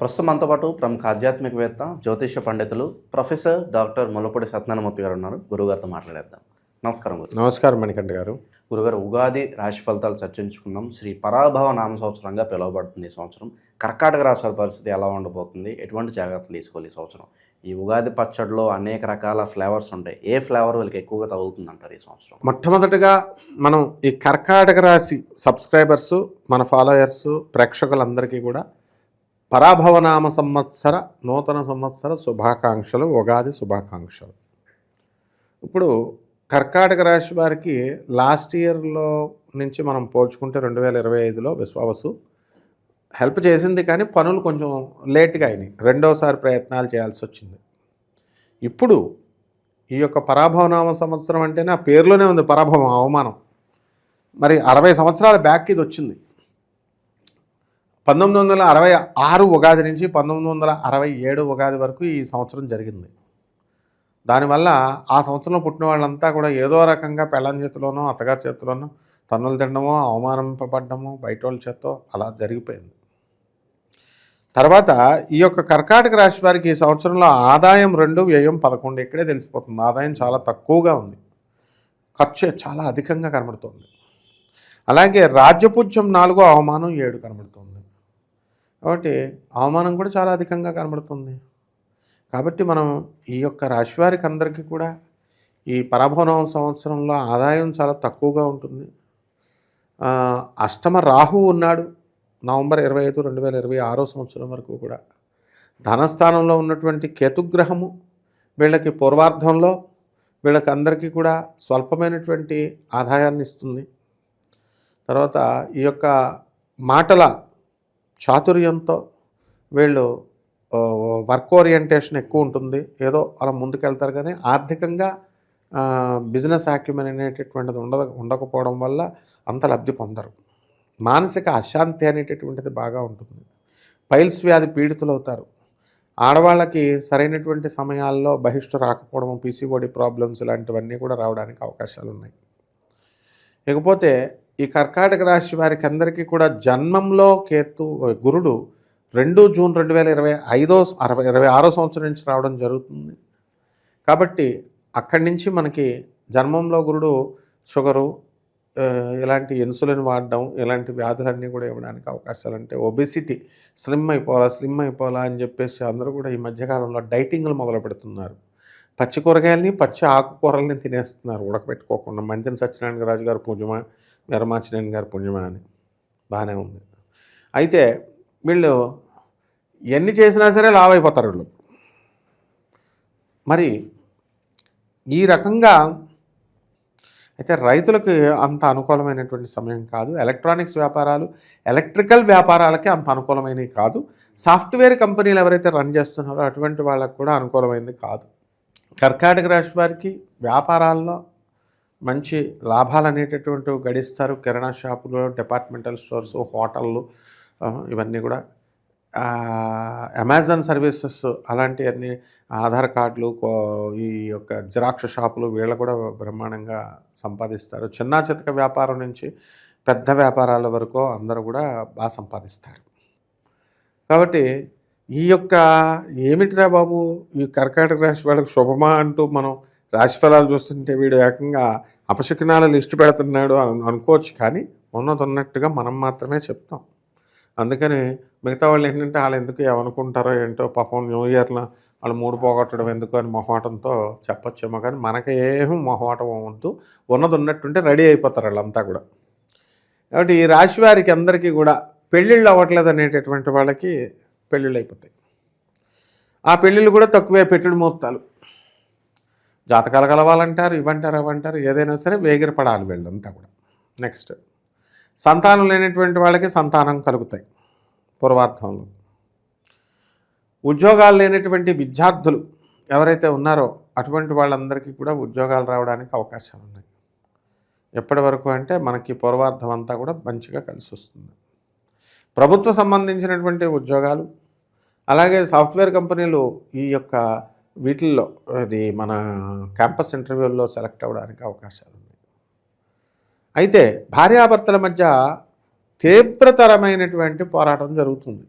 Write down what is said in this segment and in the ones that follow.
ప్రస్తుతం మనతో పాటు ప్రముఖ ఆధ్యాత్మికవేత్త జ్యోతిష పండితులు ప్రొఫెసర్ డాక్టర్ ముల్లపూడి సత్యనారాయణమూర్తి గారు ఉన్నారు. గురుగారితో మాట్లాడేద్దాం. నమస్కారం గురు. నమస్కారం మణికంఠ గారు. గురుగారు ఉగాది రాశి ఫలితాలు చర్చించుకుందాం. శ్రీ పరాభవ నామ సంవత్సరంగా పిలువబడుతుంది ఈ సంవత్సరం. కర్కాటక రాశి వారి పరిస్థితి ఎలా ఉండబోతుంది? ఎటువంటి జాగ్రత్తలు తీసుకోవాలి ఈ సంవత్సరం? ఈ ఉగాది పచ్చడిలో అనేక రకాల ఫ్లేవర్స్ ఉంటాయి. ఏ ఫ్లేవర్ వీళ్ళకి ఎక్కువగా తగులుతుంది అంటారు ఈ సంవత్సరం? మొట్టమొదటిగా మనం ఈ కర్కాటక రాశి సబ్స్క్రైబర్స్ మన ఫాలోయర్స్ ప్రేక్షకులందరికీ కూడా పరాభవనామ సంవత్సర నూతన సంవత్సర శుభాకాంక్షలు ఉగాది శుభాకాంక్షలు. ఇప్పుడు కర్కాటక రాశి వారికి లాస్ట్ ఇయర్లో నుంచి మనం పోల్చుకుంటే రెండు వేల ఇరవై ఐదులో విశ్వావసు హెల్ప్ చేసింది కానీ పనులు కొంచెం లేట్గా అయినాయి. రెండోసారి ప్రయత్నాలు చేయాల్సి వచ్చింది. ఇప్పుడు ఈ యొక్క పరాభవనామ సంవత్సరం అంటేనే ఆ పేరులోనే ఉంది పరాభవం అవమానం. మరి అరవై సంవత్సరాల బ్యాక్ ఇది వచ్చింది. పంతొమ్మిది వందల అరవై ఆరు ఉగాది నుంచి పంతొమ్మిది వందల అరవై ఏడు ఉగాది వరకు ఈ సంవత్సరం జరిగింది. దానివల్ల ఆ సంవత్సరంలో పుట్టిన వాళ్ళంతా కూడా ఏదో రకంగా పెళ్ళం చేతిలోనో అత్తగారి చేతిలోనో తన్నులు తినడమో అవమానింపబడ్డమో బయట వాళ్ళ చేత్తో అలా జరిగిపోయింది. తర్వాత ఈ యొక్క కర్కాటక రాశి వారికి ఈ సంవత్సరంలో ఆదాయం రెండు వ్యయం పదకొండు ఇక్కడే తెలిసిపోతుంది. ఆదాయం చాలా తక్కువగా ఉంది. ఖర్చు చాలా అధికంగా కనబడుతుంది. అలాగే రాజ్యపుజ్యం నాలుగు అవమానం ఏడు కనబడుతుంది. కాబట్టి అవమానం కూడా చాలా అధికంగా కనబడుతుంది. కాబట్టి మనం ఈ యొక్క రాశి వారికి అందరికీ కూడా ఈ పరాభవనం సంవత్సరంలో ఆదాయం చాలా తక్కువగా ఉంటుంది. అష్టమ రాహు ఉన్నాడు నవంబర్ ఇరవై ఐదు రెండు వేల ఇరవై ఆరో సంవత్సరం వరకు కూడా. ధనస్థానంలో ఉన్నటువంటి కేతుగ్రహము వీళ్ళకి పూర్వార్ధంలో వీళ్ళకి అందరికీ కూడా స్వల్పమైనటువంటి ఆదాయాన్ని ఇస్తుంది. తర్వాత ఈ యొక్క మాటల చాతుర్యంతో వీళ్ళు వర్క్ ఓరియంటేషన్ ఎక్కువ ఉంటుంది. ఏదో అలా ముందుకెళ్తారు కానీ ఆర్థికంగా బిజినెస్ యాక్యుమెన్ అనేటటువంటిది ఉండ ఉండకపోవడం వల్ల అంత లబ్ధి పొందరు. మానసిక అశాంతి అనేటటువంటిది బాగా ఉంటుంది. పైల్స్ వ్యాధి పీడితులు అవుతారు ఆడవాళ్ళకి సరైనటువంటి సమయాల్లో బహిష్టు రాకపోవడం పీసీఓడి ప్రాబ్లమ్స్ ఇలాంటివన్నీ కూడా రావడానికి అవకాశాలు ఉన్నాయి ఇకపోతే ఈ కర్కాటక రాశి వారికి అందరికీ కూడా జన్మంలో కేతు గురుడు రెండు జూన్ రెండు వేల ఇరవై ఐదో అరవై ఇరవై ఆరో సంవత్సరం నుంచి రావడం జరుగుతుంది. కాబట్టి అక్కడి నుంచి మనకి జన్మంలో గురుడు షుగరు ఇలాంటి ఇన్సులిన్ వాడడం ఇలాంటి వ్యాధులన్నీ కూడా ఇవ్వడానికి అవకాశాలు అంటే ఒబెసిటీ స్లిమ్ అయిపోవాలా స్లిమ్ అయిపోవాలా అని చెప్పేసి అందరూ కూడా ఈ మధ్యకాలంలో డైటింగ్లు మొదలు పెడుతున్నారు. పచ్చి కూరగాయలని పచ్చి ఆకుకూరల్ని తినేస్తున్నారు. ఉడకబెట్టుకోకుండా. మంతిని సత్యనారాయణ రాజు గారు పూజమా వీరమాచినేని గారు పుణ్యమా అని బాగానే ఉంది. అయితే వీళ్ళు ఎన్ని చేసినా సరే లావ్ అయిపోతారు వీళ్ళు. మరి ఈ రకంగా అయితే రైతులకు అంత అనుకూలమైనటువంటి సమయం కాదు. ఎలక్ట్రానిక్స్ వ్యాపారాలు ఎలక్ట్రికల్ వ్యాపారాలకి అంత అనుకూలమైనవి కాదు. సాఫ్ట్వేర్ కంపెనీలు ఎవరైతే రన్ చేస్తున్నారో అటువంటి వాళ్ళకు కూడా అనుకూలమైనది కాదు. కర్కాటక రాశి వారికి వ్యాపారాల్లో మంచి లాభాలు అనేటటువంటివి గడిస్తారు. కిరాణా షాపులు డిపార్ట్మెంటల్ స్టోర్స్ హోటళ్ళు ఇవన్నీ కూడా. అమెజాన్ సర్వీసెస్ అలాంటివన్నీ ఆధార్ కార్డులు కో- ఈ యొక్క జిరాక్స్ షాపులు వీళ్ళు కూడా బ్రహ్మాండంగా సంపాదిస్తారు. చిన్న చితక వ్యాపారం నుంచి పెద్ద వ్యాపారాల వరకు అందరూ కూడా బాగా సంపాదిస్తారు. కాబట్టి ఈ యొక్క ఏమిటిరా బాబు? ఈ కర్కాటక రాశి వాళ్ళకి శుభమా అంటూ మనం రాశి ఫలాలు చూస్తుంటే వీడు ఏకంగా అపశకునాల లిస్టు పెడుతున్నాడు అనుకోవచ్చు కానీ ఉన్నది ఉన్నట్టుగా మనం మాత్రమే చెప్తాం. అందుకని మిగతా వాళ్ళు ఏంటంటే వాళ్ళు ఎందుకు ఏమనుకుంటారో ఏంటో పాపం న్యూ ఇయర్లో వాళ్ళు మూడు పోగొట్టడం ఎందుకు అని మొహమాటంతో చెప్పొచ్చేమో కానీ మనకి ఏం మొహమాటం వద్దు. ఉన్నది ఉన్నట్టుంటే రెడీ అయిపోతారు వాళ్ళంతా కూడా. కాబట్టి ఈ రాశి వారికి అందరికీ కూడా పెళ్ళిళ్ళు అవ్వట్లేదు అనేటటువంటి వాళ్ళకి పెళ్ళిళ్ళు అయిపోతాయి. ఆ పెళ్ళిళ్ళు కూడా తక్కువే పెట్టుడు ముహూర్తాలు. జాతకాలు కలవాలంటారు ఇవ్వంటారు అవంటారు ఏదైనా సరే వేగిరపడాలి వీళ్ళంతా కూడా. నెక్స్ట్ సంతానం లేనటువంటి వాళ్ళకి సంతానం కలుగుతాయి పూర్వార్థంలో ఉద్యోగాలు లేనటువంటి విద్యార్థులు ఎవరైతే ఉన్నారో అటువంటి వాళ్ళందరికీ కూడా ఉద్యోగాలు రావడానికి అవకాశాలు ఉన్నాయి. ఎప్పటి వరకు అంటే మనకి పూర్వార్థం అంతా కూడా మంచిగా కలిసి వస్తుంది. ప్రభుత్వ సంబంధించినటువంటి ఉద్యోగాలు అలాగే సాఫ్ట్వేర్ కంపెనీలు ఈ యొక్క వీటిల్లో అది మన క్యాంపస్ ఇంటర్వ్యూల్లో సెలెక్ట్ అవ్వడానికి అవకాశాలు ఉన్నాయి. అయితే భార్యాభర్తల మధ్య తీవ్రతరమైనటువంటి పోరాటం జరుగుతుంది.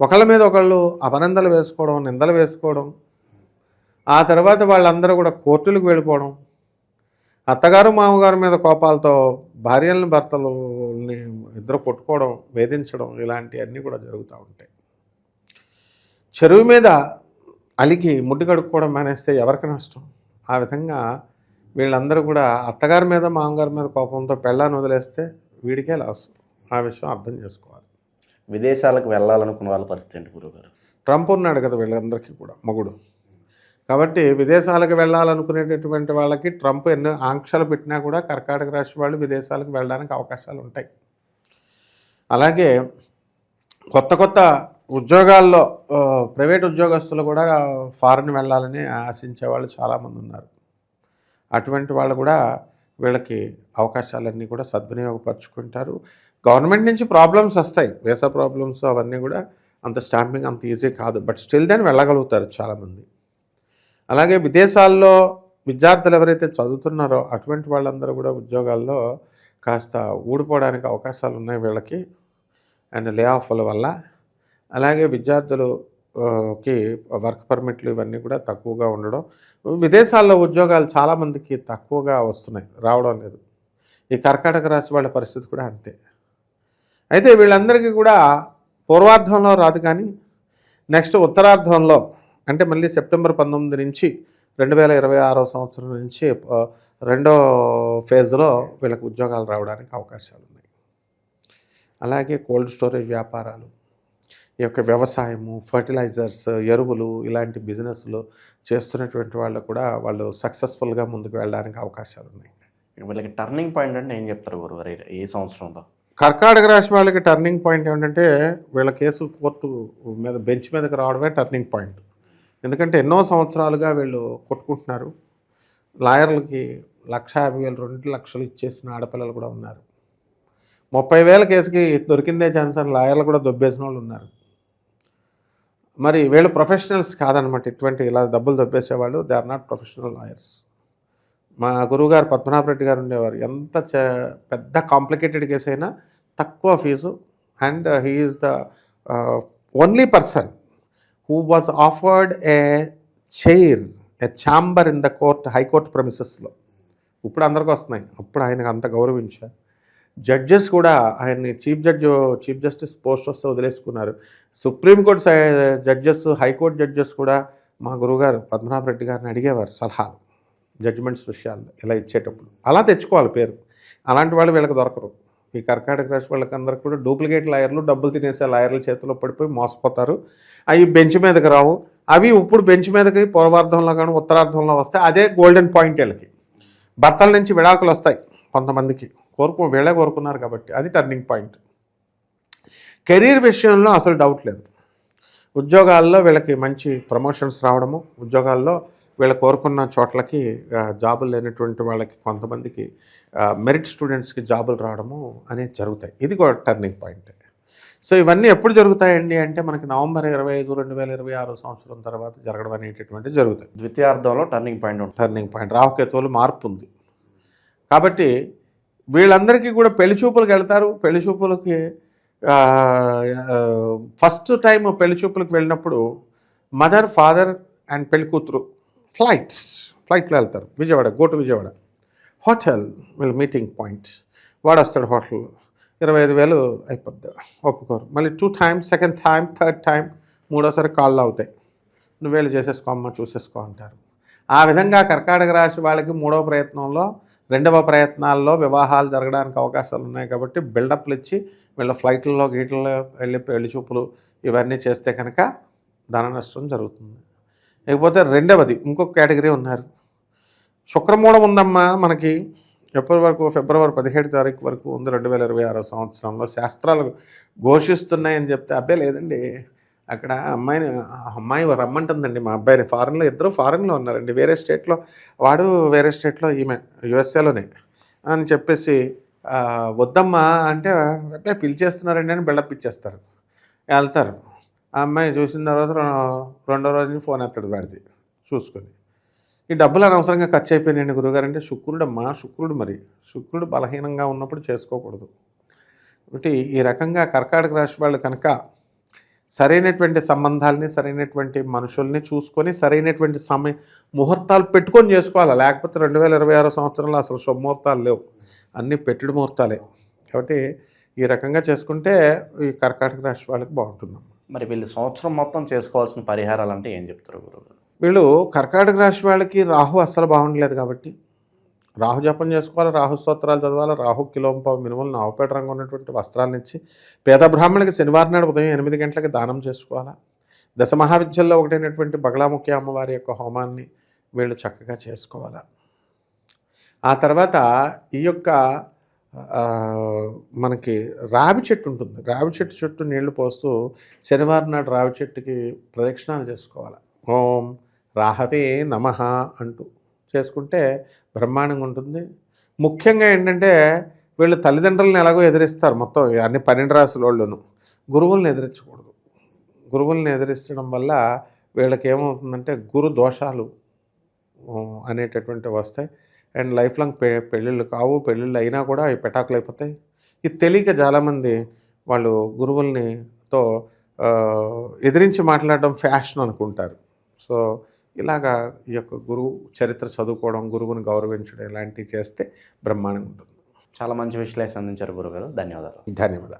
ఒకళ్ళ మీద ఒకళ్ళు అపనందలు వేసుకోవడం నిందలు వేసుకోవడం ఆ తర్వాత వాళ్ళందరూ కూడా కోర్టులకు వెళ్ళిపోవడం అత్తగారు మామగారు మీద కోపాలతో భార్యలను భర్తలని ఇద్దరు కొట్టుకోవడం వేధించడం ఇలాంటివన్నీ కూడా జరుగుతూ ఉంటాయి. చెరువు మీద అలికి ముడ్డు కడుక్కోవడం మానేస్తే ఎవరికి నష్టం? ఆ విధంగా వీళ్ళందరూ కూడా అత్తగారి మీద మామగారి మీద కోపంతో పెళ్ళాన్ని వదిలేస్తే వీడికే లాస్. ఆ విషయం అర్థం చేసుకోవాలి. విదేశాలకు వెళ్ళాలనుకున్న వాళ్ళ పరిస్థితి ఏంటి గురుగారు ట్రంప్ ఉన్నాడు కదా వీళ్ళందరికీ కూడా మగుడు. కాబట్టి విదేశాలకు వెళ్ళాలనుకునేటటువంటి వాళ్ళకి ట్రంప్ ఎన్నో ఆంక్షలు పెట్టినా కూడా కర్కాటక రాశి వాళ్ళు విదేశాలకు వెళ్ళడానికి అవకాశాలు ఉంటాయి. అలాగే కొత్త కొత్త ఉద్యోగాల్లో ప్రైవేట్ ఉద్యోగస్తులు కూడా ఫారెన్ వెళ్ళాలని ఆశించే వాళ్ళు చాలామంది ఉన్నారు. అటువంటి వాళ్ళు కూడా వీళ్ళకి అవకాశాలన్నీ కూడా సద్వినియోగపరుచుకుంటారు. గవర్నమెంట్ నుంచి ప్రాబ్లమ్స్ వస్తాయి. వీసా ప్రాబ్లమ్స్ అవన్నీ కూడా అంత స్టాంపింగ్ అంత ఈజీ కాదు. బట్ స్టిల్ దాన్ని వెళ్ళగలుగుతారు చాలామంది. అలాగే విదేశాల్లో విద్యార్థులు ఎవరైతే చదువుతున్నారో అటువంటి వాళ్ళందరూ కూడా ఉద్యోగాల్లో కాస్త ఊడిపోవడానికి అవకాశాలు ఉన్నాయి వీళ్ళకి. అండ్ లే ఆఫ్ల వల్ల అలాగే విద్యార్థులు కి వర్క్ పర్మిట్లు ఇవన్నీ కూడా తక్కువగా ఉండడం. విదేశాల్లో ఉద్యోగాలు చాలామందికి తక్కువగా వస్తున్నాయి రావడం లేదు. ఈ కర్కాటక రాశి వాళ్ళ పరిస్థితి కూడా అంతే. అయితే వీళ్ళందరికీ కూడా పూర్వార్ధంలో రాదు కానీ నెక్స్ట్ ఉత్తరార్ధంలో అంటే మళ్ళీ సెప్టెంబర్ పంతొమ్మిది నుంచి రెండు వేల ఇరవై ఆరో సంవత్సరం నుంచి రెండో ఫేజ్లో వీళ్ళకి ఉద్యోగాలు రావడానికి అవకాశాలు ఉన్నాయి అలాగే కోల్డ్ స్టోరేజ్ వ్యాపారాలు ఈ యొక్క వ్యవసాయము ఫర్టిలైజర్స్ ఎరువులు ఇలాంటి బిజినెస్లు చేస్తున్నటువంటి వాళ్ళు కూడా వాళ్ళు సక్సెస్ఫుల్గా ముందుకు వెళ్ళడానికి అవకాశాలు ఉన్నాయి. వీళ్ళకి టర్నింగ్ పాయింట్ అంటే ఏం చెప్తారు గురుగారు ఏ- ఏ సంవత్సరంలో? కర్కాటక రాశి వాళ్ళకి టర్నింగ్ పాయింట్ ఏమిటంటే వీళ్ళ కేసు కోర్టు మీద బెంచ్ మీదకి రావడమే టర్నింగ్ పాయింట్ ఎందుకంటే ఎన్నో సంవత్సరాలుగా వీళ్ళు కొట్టుకుంటున్నారు. లాయర్లకి లక్ష యాభై వేలు రెండు లక్షలు ఇచ్చేసిన ఆడపిల్లలు కూడా ఉన్నారు. ముప్పై వేల కేసుకి దొరికిందే ఛాన్స్ అని లాయర్లు కూడా దొబ్బేసిన వాళ్ళు ఉన్నారు. మరి వీళ్ళు ప్రొఫెషనల్స్ కాదనమాట. ఇటువంటి ఇలా డబ్బులు దొబ్బేసేవాళ్ళు they are not professional lawyers మా గురువుగారు పద్మనాభరెడ్డి గారు ఉండేవారు. ఎంత చ- పెద్ద కాంప్లికేటెడ్ కేసు అయినా తక్కువ fee and he is the only person who was offered a chair a chamber in the court high court ప్రమిసెస్లో ఇప్పుడు అందరికీ వస్తున్నాయి. అప్పుడు ఆయనకు అంత గౌరవించారు జడ్జెస్ కూడా ఆయన్ని chief judge chief justice post వస్తే వదిలేసుకున్నారు. Supreme court judges high court judges కూడా మా గురువుగారు పద్మనాభరెడ్డి గారిని అడిగేవారు సలహాలు జడ్జిమెంట్స్ విషయాలు ఇలా ఇచ్చేటప్పుడు. అలా తెచ్చుకోవాలి పేరు. అలాంటి వాళ్ళు వీళ్ళకి దొరకరు. ఈ కర్కాటక రాశి వాళ్ళకి కూడా డూప్లికేట్ లాయర్లు డబ్బులు తినేసే లాయర్ల చేతిలో పడిపోయి మోసపోతారు. అవి బెంచ్ మీదకి రావు. అవి ఇప్పుడు బెంచ్ మీదకి పూర్వార్థంలో కానీ ఉత్తరార్ధంలో వస్తాయి అదే గోల్డెన్ పాయింట్ వీళ్ళకి. భర్తల నుంచి విడాకులు వస్తాయి కొంతమందికి. కోరుకో వీళ్ళే కోరుకున్నారు కాబట్టి. అది టర్నింగ్ పాయింట్ కెరీర్ విషయంలో అసలు డౌట్ లేదు. ఉద్యోగాల్లో వీళ్ళకి మంచి ప్రమోషన్స్ రావడము ఉద్యోగాల్లో వీళ్ళ కోరుకున్న చోట్లకి జాబులు లేనటువంటి వాళ్ళకి కొంతమందికి మెరిట్ స్టూడెంట్స్కి జాబులు రావడము అనేది జరుగుతాయి. ఇది కూడా టర్నింగ్ పాయింట్ సో ఇవన్నీ ఎప్పుడు జరుగుతాయండి అంటే మనకి నవంబర్ ఇరవై ఐదు రెండు వేల ఇరవై ఆరు సంవత్సరం తర్వాత జరగడం అనేటటువంటి జరుగుతాయి. ద్వితీయార్థంలో టర్నింగ్ పాయింట్ ఉంటుంది. టర్నింగ్ పాయింట్ రాహుకేతువులు మార్పు ఉంది. కాబట్టి వీళ్ళందరికీ కూడా పెళ్ళి చూపులకు వెళ్తారు. పెళ్ళి చూపులకి ఫస్ట్ టైం పెళ్ళి చూపులకు వెళ్ళినప్పుడు మదర్ ఫాదర్ అండ్ పెళ్ళి కూతురు ఫ్లైట్స్ ఫ్లైట్లో వెళ్తారు. Vijayawada go to Vijayawada. Hotel వీళ్ళు మీటింగ్ పాయింట్. వాడు వస్తాడు హోటల్. ఇరవై ఐదు వేలు అయిపోద్ది. ఒప్పుకోరు. మళ్ళీ two times second time third time మూడోసారి కాళ్ళు అవుతాయి. నువ్వేళ్ళు చేసేసుకోమ్మా చూసేసుకో అంటారు. ఆ విధంగా కర్కాటక రాశి వాళ్ళకి మూడో ప్రయత్నంలో రెండవ ప్రయత్నాల్లో వివాహాలు జరగడానికి అవకాశాలు ఉన్నాయి కాబట్టి బిల్డప్లు ఇచ్చి వీళ్ళ ఫ్లైట్లలో గీటల్లో వెళ్ళి పెళ్ళి చూపులు ఇవన్నీ చేస్తే కనుక ధన నష్టం జరుగుతుంది. లేకపోతే రెండవది ఇంకొక కేటగిరీ ఉన్నారు. శుక్రమూఢం ఉందమ్మా మనకి. ఎప్పటి వరకు ఫిబ్రవరి పదిహేడు తారీఖు వరకు ఉంది. రెండు వేల ఇరవై ఆరో సంవత్సరంలో శాస్త్రాలు ఘోషిస్తున్నాయని చెప్తే అబ్బాయి లేదండి. అక్కడ అమ్మాయిని అమ్మాయి రమ్మంటుందండి మా అబ్బాయిని. ఫారెన్లో ఇద్దరు ఫారెన్లో ఉన్నారండి. వేరే స్టేట్లో వాడు వేరే స్టేట్లో ఈమె యుఎస్ఏలోనే అని చెప్పేసి వద్దమ్మా అంటే అబ్బాయి పిలిచేస్తున్నారండి అని బిల్డప్ ఇచ్చేస్తారు. వెళ్తారు. ఆ అమ్మాయి చూసిన తర్వాత రెండో రోజు ఫోన్ ఎత్తాడు వాడిది చూసుకొని. ఈ డబ్బులు అనవసరంగా ఖర్చు అయిపోయినాయండి గురుగారు. అంటే శుక్రుడు అమ్మా శుక్రుడు మరి. శుక్రుడు బలహీనంగా ఉన్నప్పుడు చేసుకోకూడదు. ఒకటి ఈ రకంగా కర్కాటక రాశి వాళ్ళు కనుక సరైనటువంటి సంబంధాలని సరైనటువంటి మనుషుల్ని చూసుకొని సరైనటువంటి సమయ ముహూర్తాలు పెట్టుకొని చేసుకోవాలి? లేకపోతే రెండు వేల ఇరవై ఆరో సంవత్సరంలో అసలు శుభముహూర్తాలు లేవు. అన్నీ పెట్టుడు ముహూర్తాలే. కాబట్టి ఈ రకంగా చేసుకుంటే ఈ కర్కాటక రాశి వాళ్ళకి బాగుంటుంది. మరి వీళ్ళు సంవత్సరం మొత్తం చేసుకోవాల్సిన పరిహారాలు అంటే ఏం చెప్తారు గురువు వీళ్ళు కర్కాటక రాశి వాళ్ళకి రాహు అస్సలు బాగుండలేదు కాబట్టి రాహు జపం చేసుకోవాలి? రాహు స్తోత్రాలు చదవాలి? రాహు కిలోంప మినుములు నావుపేట రంగు ఉన్నటువంటి వస్త్రాలను ఇచ్చి పేద బ్రాహ్మణులకి శనివారం నాడు ఉదయం ఎనిమిది గంటలకి దానం చేసుకోవాలా? దశ మహావిద్యల్లో ఒకటైనటువంటి బగలాముఖి అమ్మవారి యొక్క హోమాన్ని వీళ్ళు చక్కగా చేసుకోవాలా? ఆ తర్వాత ఈ యొక్క మనకి రావి చెట్టు ఉంటుంది. రావి చెట్టు చుట్టూ నీళ్ళు పోస్తూ శనివారం నాడు రావి చెట్టుకి ప్రదక్షిణాలు చేసుకోవాలి. ఓం రాహవే నమ అంటూ. చేసుకుంటే బ్రహ్మాండంగా ఉంటుంది. ముఖ్యంగా ఏంటంటే వీళ్ళు తల్లిదండ్రులను ఎలాగో ఎదిరిస్తారు మొత్తం అన్ని పన్నెండు రాసుల వాళ్ళను గురువులను ఎదిరించకూడదు. గురువులను ఎదిరించడం వల్ల వీళ్ళకి ఏమవుతుందంటే గురు దోషాలు అనేటటువంటి వస్తాయి. అండ్ లైఫ్ లాంగ్ పె పెళ్ళిళ్ళు కావు పెళ్ళిళ్ళు అయినా కూడా అవి పెటాకులు అయిపోతాయి ఇది తెలియక చాలామంది వాళ్ళు గురువుల్ని తో ఎదిరించి మాట్లాడడం ఫ్యాషన్ అనుకుంటారు. సో ఇలాగా ఈ యొక్క గురువు చరిత్ర చదువుకోవడం గురువుని గౌరవించడం ఇలాంటివి చేస్తే బ్రహ్మాండంగా ఉంటుంది. చాలా మంచి విశ్లేషణ అందించారు గురుగారు. ధన్యవాదాలు. ధన్యవాదాలు.